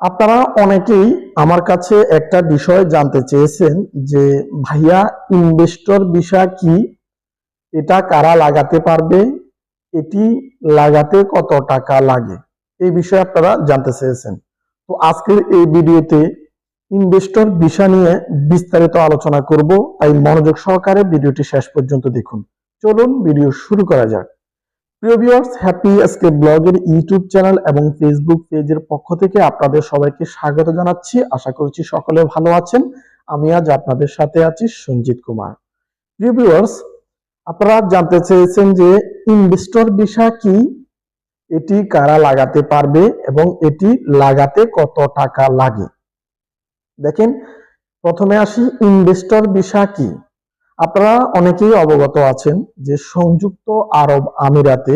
আপনারা অনেকেই আমার কাছে একটা বিষয় জানতে চেয়েছেন যে, ভাইয়া, ইনভেস্টর বিষয় কি? এটা কারা লাগাতে পারবে? এটি লাগাতে কত টাকা লাগে? এই বিষয়ে আপনারা জানতে চেয়েছেন। তো আজকের এই ভিডিওতে ইনভেস্টর বিষয় নিয়ে বিস্তারিত আলোচনা করব। তাই মনোযোগ সহকারে ভিডিওটি শেষ পর্যন্ত দেখুন। চলুন ভিডিও শুরু করা যাক। প্রিয় ভিউয়ার্স হ্যাপি এসকে ব্লগের ইউটিউব চ্যানেল এবং ফেসবুক পেজের পক্ষ থেকে আপনাদের সবাইকে স্বাগত জানাচ্ছি। আশা করছি সকলে ভালো আছেন। আমি আজ আপনাদের সাথে আছি সঞ্জিত কুমার। প্রিয় ভিউয়ার্স আপনারা জানতে চেয়েছেন যে ইনভেস্টর ভিসা কি? এটি কারা লাগাতে পারবে এবং এটি লাগাতে কত টাকা লাগে? দেখেন, প্রথমে আসি ইনভেস্টর বিষয় কি? আপনারা অনেকেই অবগত আছেন যে সংযুক্ত আরব আমিরাতে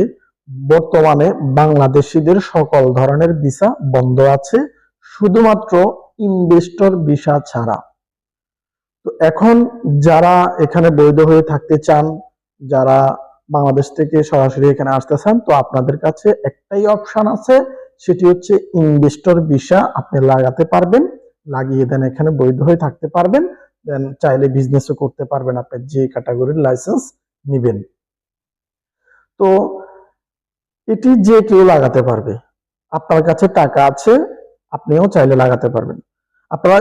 বর্তমানে বাংলাদেশিদের সকল ধরনের ভিসা বন্ধ আছে, শুধুমাত্র ইনভেস্টর ভিসা ছাড়া। তো এখন যারা এখানে বৈধ হয়ে থাকতে চান, যারা বাংলাদেশ থেকে সরাসরি এখানে আসতে চান, তো আপনাদের কাছে একটাই অপশন আছে, সেটি হচ্ছে ইনভেস্টর ভিসা আপনি লাগাতে পারবেন, লাগিয়ে দেন, এখানে বৈধ হয়ে থাকতে পারবেন। দেন চাইলে বিজনেসও করতে পারবেন আপনি যে ক্যাটাগরির লাইসেন্স নিবেন। তো এটি যে কেউ লাগাতে পারবে, আপনার কাছে টাকা আছে, আপনিও চাইলে লাগাতে পারবেন। আপনারা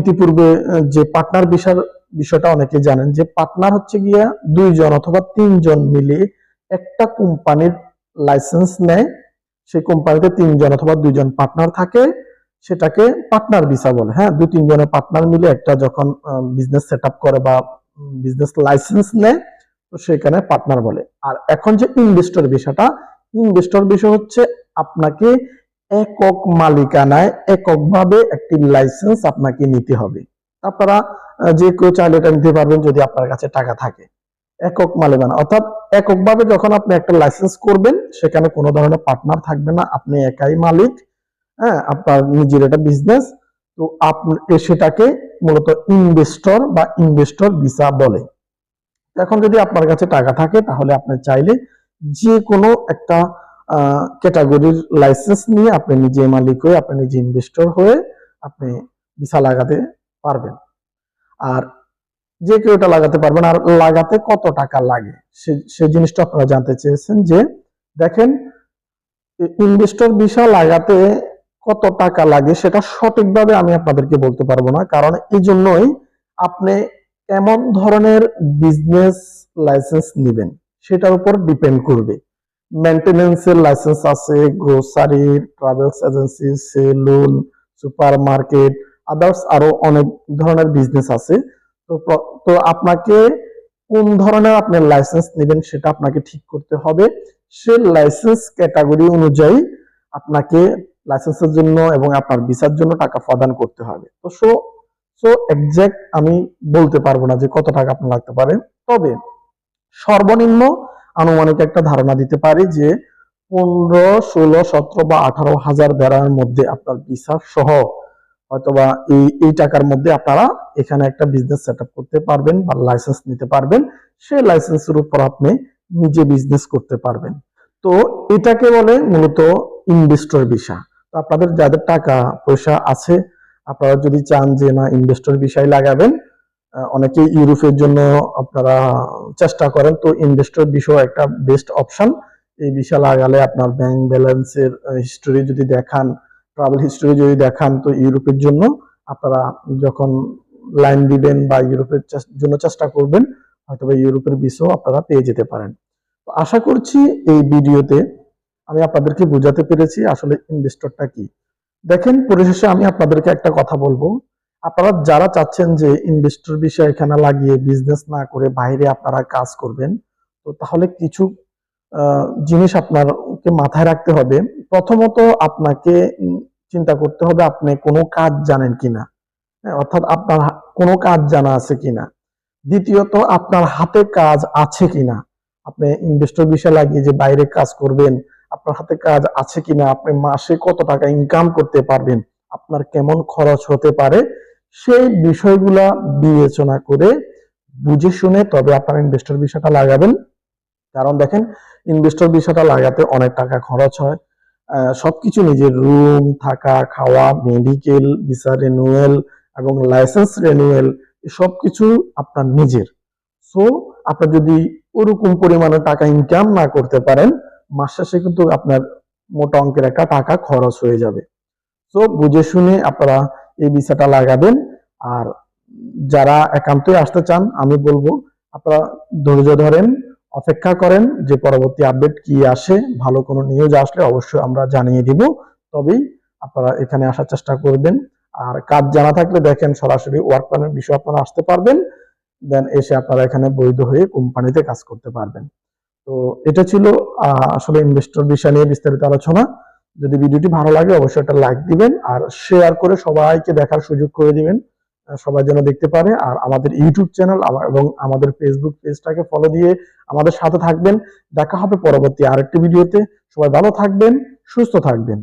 ইতিপূর্বে যে পার্টনার বিষয়, বিষয়টা অনেকে জানেন যে পার্টনার হচ্ছে গিয়া দুইজন অথবা তিনজন মিলে একটা কোম্পানির লাইসেন্স নেয়। সেই কোম্পানিতে তিনজন অথবা দুইজন পার্টনার থাকে। সেটাকে পার্টনার ভিসা বলে। হ্যাঁ দু তিনজনের পার্টনার মিলে একটা যখন বিজনেস সেট করে বা বিজনেস লাইসেন্স নেয়, তো সেখানে পার্টনার বলে। আর এখন যে ইনভেস্টর বিষয়টা ইনভেস্টর বিষয় হচ্ছে আপনাকে একক মালিকানায় এককভাবে একটি লাইসেন্স আপনাকে নিতে হবে। আপনারা যে কেউ চাইলে এটা নিতে পারবেন যদি আপনার কাছে টাকা থাকে। একক মালিকানা। অর্থাৎ এককভাবে যখন আপনি একটা লাইসেন্স করবেন, সেখানে কোনো ধরনের পার্টনার থাকবে না। আপনি একাই মালিক। হ্যাঁ আপনার নিজের একটা বিজনেস তো আপনি সেটাকে মূলত ইনভেস্টর বা ইনভেস্টর ভিসা বলে। এখন যদি আপনার কাছে টাকা থাকে, তাহলে আপনি চাইলে যে কোনো একটা ক্যাটাগরির লাইসেন্স নিয়ে আপনি নিজে মালিক হয়ে, আপনি নিজে ইনভেস্টর হয়ে আপনি ভিসা লাগাতে পারবেন। আর যে কেউ এটা লাগাতে পারবেন আর লাগাতে কত টাকা লাগে, সে জিনিসটা আপনারা জানতে চেয়েছেন যে, দেখেন ইনভেস্টর ভিসা লাগাতে কত টাকা লাগে সেটা সঠিকভাবে আমি আপনাদেরকে বলতে পারব না। কারণ এই জন্যই আপনি কেমন ধরনের বিজনেস লাইসেন্স নেবেন সেটার উপর ডিপেন্ড করবে। মেনটেনেন্সের লাইসেন্স আছে grocery travels agency saloon super market others আরও অনেক ধরনের বিজনেস আছে। তো তো আপনাকে কোন ধরনের আপনি লাইসেন্স নেবেন সেটা আপনাকে ঠিক করতে হবে। সে লাইসেন্স ক্যাটাগরি অনুযায়ী আপনাকে লাইসেন্সের জন্য এবং আপনার ভিসার জন্য টাকা প্রদান করতে হবে। তো সো সো এক্সাক্ট আমি বলতে পারব না যে কত টাকা আপনার লাগতে পারে। তবে সর্বনিম্ন আনুমানিক একটা ধারণা দিতে পারি যে পনেরো, ষোলো, সতেরো বা আঠারো হাজার দেড়ার মধ্যে আপনার ভিসা সহ হয়তোবা এই এই টাকার মধ্যে আপনারা এখানে একটা বিজনেস সেট করতে পারবেন বা লাইসেন্স নিতে পারবেন। সেই লাইসেন্সের উপর আপনি নিজে বিজনেস করতে পারবেন। তো এটাকে বলে মূলত ইনভেস্টর ভিসা আপনাদের যাদের টাকা, পয়সা আছে, আপনারা যদি চান যে না ইনভেস্টর বিষয় লাগাবেন অনেকে ইউরোপের জন্য আপনারা চেষ্টা করেন। তো ইনভেস্টর বিষয় একটা বেস্ট অপশন এই বিষয় লাগালে আপনার ব্যাংক ব্যালেন্সের হিস্টোরি যদি দেখান ট্রাভেল হিস্টোরি যদি দেখান, তো ইউরোপের জন্য আপনারা যখন লাইন দিবেন বা ইউরোপের জন্য চেষ্টা করবেন হয়তো ইউরোপের বিষয় আপনারা পেয়ে যেতে পারেন। আশা করছি এই ভিডিওতে আমি আপনাদেরকে বোঝাতে পেরেছি আসলে ইনভেস্টরটা কি। দেখেন পরিশেষে আমি আপনাদেরকে একটা কথা বলব। আপনারা যারা চাচ্ছেন যে ইনভেস্টর বিষয় এখানে লাগিয়ে বিজনেস না করে বাইরে আপনারা কাজ করবেন তো তাহলে কিছু জিনিস আপনারকে মাথায় রাখতে হবে। প্রথমত আপনাকে চিন্তা করতে হবে আপনি কোনো কাজ জানেন কিনা। হ্যাঁ, অর্থাৎ আপনার কোনো কাজ জানা আছে কিনা। দ্বিতীয়ত আপনার হাতে কাজ আছে কিনা। আপনি ইনভেস্টর বিষয় লাগিয়ে যে বাইরে কাজ করবেন আপনার হাতে কাজ আছে কিনা, আপনি মাসে কত টাকা ইনকাম করতে পারবেন, আপনার কেমন খরচ হতে পারে, সেই বিষয়গুলা বিবেচনা করে বুঝে শুনে তবে আপনার ইনভেস্টর বিষয়টা লাগাবেন। কারণ দেখেন ইনভেস্টর বিষয়টা লাগাতে অনেক টাকা খরচ হয়। সবকিছু নিজের রুম থাকা, খাওয়া মেডিকেল ভিসা রেনুয়েল এবং লাইসেন্স রেনুয়েল সবকিছু আপনার নিজের। সো আপনার যদি ওরকম পরিমাণে টাকা ইনকাম না করতে পারেন মাস শেষে কিন্তু আপনার মোটা অঙ্কের একটা টাকা খরচ হয়ে যাবে। তো বুঝে শুনে আপনারা এই ভিসাটা লাগাবেন। আর যারা একান্তই আসতে চান, আমি বলব আপনারা ধৈর্য ধরেন, অপেক্ষা করেন যে পরবর্তী আপডেট কি আসে, ভালো কোনো নিউজ আসলে অবশ্যই আমরা জানিয়ে দিব। তবেই আপনারা এখানে আসার চেষ্টা করবেন। আর কাজ জানা থাকলে দেখেন সরাসরি ওয়ার্ক প্ল্যানের বিষয়ে আপনারা আসতে পারবেন। দেন এসে আপনারা এখানে বৈধ হয়ে কোম্পানিতে কাজ করতে পারবেন। তো এটা ছিল আসলে ইনভেস্টর বিষয় নিয়ে বিস্তারিত আলোচনা। যদি ভিডিওটি ভালো লাগে, অবশ্যই একটা লাইক দিবেন আর শেয়ার করে সবাইকে দেখার সুযোগ করে দিবেন। সবাই যেন দেখতে পারে। আর আমাদের ইউটিউব চ্যানেল এবং আমাদের ফেসবুক পেজটাকে ফলো দিয়ে আমাদের সাথে থাকবেন। দেখা হবে পরবর্তী আরেকটি ভিডিওতে সবাই ভালো থাকবেন, সুস্থ থাকবেন।